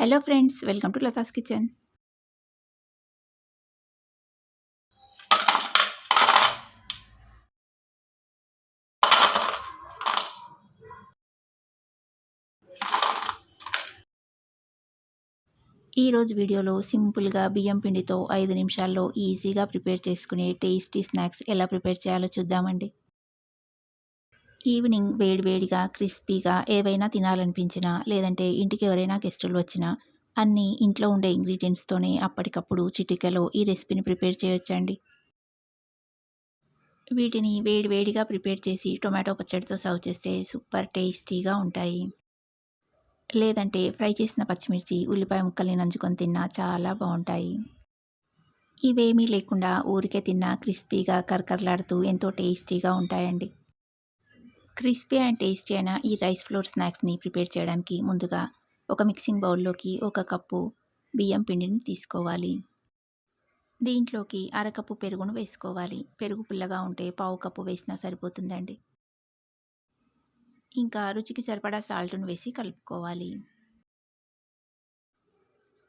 Hello friends welcome to Latha's kitchen ఈరోజు వీడియోలో సింపుల్గా బియ్యం పిండితో ఐదు నిమిషాల్లో ఈజీగా ప్రిపేర్ చేసుకునే టేస్టీ స్నాక్స్ ఎలా ప్రిపేర్ చేయాలో చూద్దామండి. ఈవినింగ్ వేడివేడిగా క్రిస్పీగా ఏవైనా తినాలనిపించినా లేదంటే ఇంటికి ఎవరైనా గెస్టులు వచ్చినా అన్నీ ఇంట్లో ఉండే ఇంగ్రీడియంట్స్తోనే అప్పటికప్పుడు చిటికలో ఈ రెసిపీని ప్రిపేర్ చేయొచ్చండి. వీటిని వేడివేడిగా ప్రిపేర్ చేసి టొమాటో పచ్చడితో సర్వ్ చేస్తే సూపర్ టేస్టీగా ఉంటాయి. లేదంటే ఫ్రై చేసిన పచ్చిమిర్చి ఉల్లిపాయ ముక్కల్ని నంచుకొని తిన్నా చాలా బాగుంటాయి. ఇవేమీ లేకుండా ఊరికే తిన్నా క్రిస్పీగా కరకరలాడుతూ ఎంతో టేస్టీగా ఉంటాయండి. క్రిస్పీ అండ్ టేస్టీ అయిన ఈ రైస్ ఫ్లోర్ స్నాక్స్ని ప్రిపేర్ చేయడానికి ముందుగా ఒక మిక్సింగ్ బౌల్లోకి ఒక కప్పు బియ్యం పిండిని తీసుకోవాలి. దీంట్లోకి అరకప్పు పెరుగును వేసుకోవాలి. పెరుగు పుల్లగా ఉంటే పావు కప్పు వేసినా సరిపోతుందండి. ఇంకా రుచికి సరిపడా సాల్ట్ను వేసి కలుపుకోవాలి.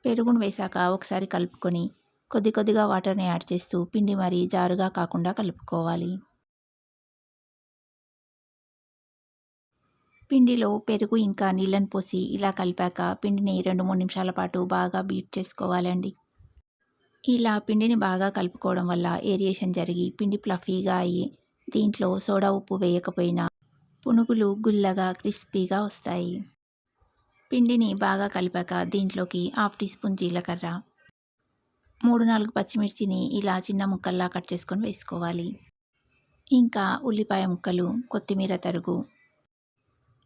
పెరుగును వేశాక ఒకసారి కలుపుకొని కొద్ది కొద్దిగా వాటర్ని యాడ్ చేస్తూ పిండి మరి జారుగా కాకుండా కలుపుకోవాలి. పిండిలో పెరుగు ఇంకా నీళ్ళను పోసి ఇలా కలిపాక పిండిని రెండు మూడు నిమిషాల పాటు బాగా బీట్ చేసుకోవాలండి. ఇలా పిండిని బాగా కలుపుకోవడం వల్ల ఏరియేషన్ జరిగి పిండి ఫ్లఫీగా అయ్యి దీంట్లో సోడా ఉప్పు వేయకపోయినా పునుగులు గుల్లగా క్రిస్పీగా వస్తాయి. పిండిని బాగా కలిపాక దీంట్లోకి హాఫ్ టీ స్పూన్ జీలకర్ర మూడు నాలుగు పచ్చిమిర్చిని ఇలా చిన్న ముక్కల్లా కట్ చేసుకొని వేసుకోవాలి. ఇంకా ఉల్లిపాయ ముక్కలు కొత్తిమీర తరుగు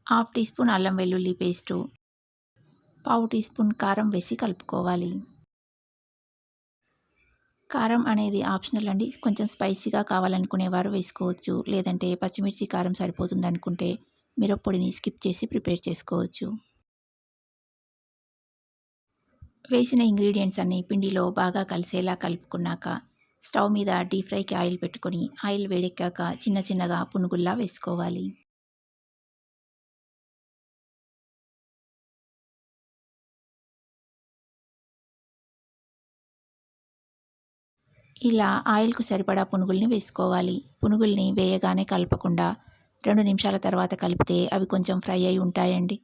హాఫ్ టీ స్పూన్ అల్లం వెల్లుల్లి పేస్టు పావు టీ స్పూన్ కారం వేసి కలుపుకోవాలి. కారం అనేది ఆప్షనల్ అండి. కొంచెం స్పైసీగా కావాలనుకునేవారు వేసుకోవచ్చు. లేదంటే పచ్చిమిర్చి కారం సరిపోతుంది అనుకుంటే మిరప్పొడిని స్కిప్ చేసి ప్రిపేర్ చేసుకోవచ్చు. వేసిన ఇంగ్రీడియంట్స్ అన్ని పిండిలో బాగా కలిసేలా కలుపుకున్నాక స్టవ్ మీద డీప్ ఫ్రైకి ఆయిల్ పెట్టుకొని ఆయిల్ వేడెక్కాక చిన్న చిన్నగా పునుగుల్లా వేసుకోవాలి. ఇలా ఆయిల్కు సరిపడా పునుగుల్ని వేసుకోవాలి. పునుగుల్ని వేయగానే కలపకుండా రెండు నిమిషాల తర్వాత కలిపితే అవి కొంచెం ఫ్రై అయి ఉంటాయండి.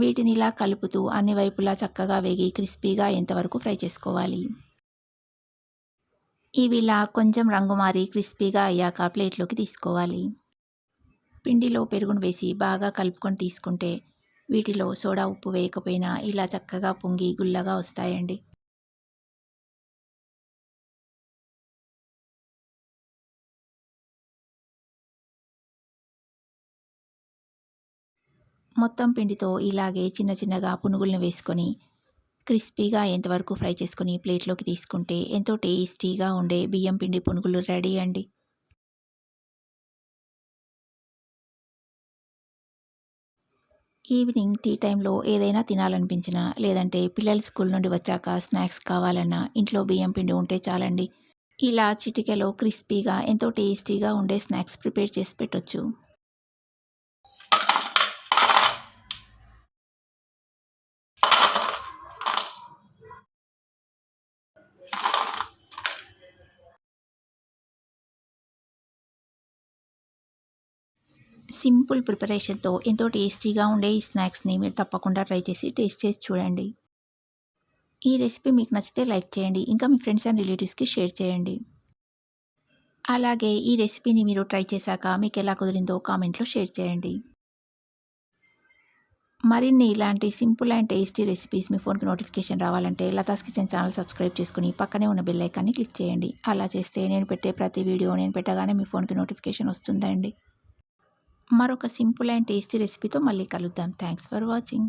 వీటిని ఇలా కలుపుతూ అన్ని వైపులా చక్కగా వేగి క్రిస్పీగా ఎంతవరకు ఫ్రై చేసుకోవాలి. ఇవి ఇలా కొంచెం రంగు మారి క్రిస్పీగా అయ్యాక ప్లేట్లోకి తీసుకోవాలి. పిండిలో పెరుగును వేసి బాగా కలుపుకొని తీసుకుంటే వీటిలో సోడా ఉప్పు వేయకపోయినా ఇలా చక్కగా పొంగి గుల్లగా వస్తాయండి. మొత్తం పిండితో ఇలాగే చిన్న చిన్నగా పునుగులను వేసుకొని క్రిస్పీగా ఎంతవరకు ఫ్రై చేసుకొని ప్లేట్లోకి తీసుకుంటే ఎంతో టేస్టీగా ఉండే బియ్యం పిండి పునుగులు రెడీ అండి. ఈవినింగ్ టీ టైంలో ఏదైనా తినాలనిపించినా లేదంటే పిల్లలు స్కూల్ నుండి వచ్చాక స్నాక్స్ కావాలన్నా ఇంట్లో బియ్యం పిండి ఉంటే చాలండి. ఇలా చిటికెలో క్రిస్పీగా ఎంతో టేస్టీగా ఉండే స్నాక్స్ ప్రిపేర్ చేసి పెట్టొచ్చు. సింపుల్ ప్రిపరేషన్తో ఎంతో టేస్టీగా ఉండే ఈ స్నాక్స్ని మీరు తప్పకుండా ట్రై చేసి టేస్ట్ చేసి చూడండి. ఈ రెసిపీ మీకు నచ్చితే లైక్ చేయండి ఇంకా మీ ఫ్రెండ్స్ అండ్ రిలేటివ్స్కి షేర్ చేయండి. అలాగే ఈ రెసిపీని మీరు ట్రై చేశాక మీకు ఎలా కుదిరిందో కామెంట్లో షేర్ చేయండి. మరిన్ని ఇలాంటి సింపుల్ అండ్ టేస్టీ రెసిపీస్ మీ ఫోన్కి నోటిఫికేషన్ రావాలంటే లతాస్ కిచెన్ ఛానల్ సబ్స్క్రైబ్ చేసుకుని పక్కనే ఉన్న బెల్ ఐకాన్ని క్లిక్ చేయండి. అలా చేస్తే నేను పెట్టే ప్రతి వీడియో నేను పెట్టగానే మీ ఫోన్కి నోటిఫికేషన్ వస్తుందండి. మరొక సింపుల్ అండ్ టేస్టీ రెసిపీతో మళ్ళీ కలుద్దాం. Thanks for watching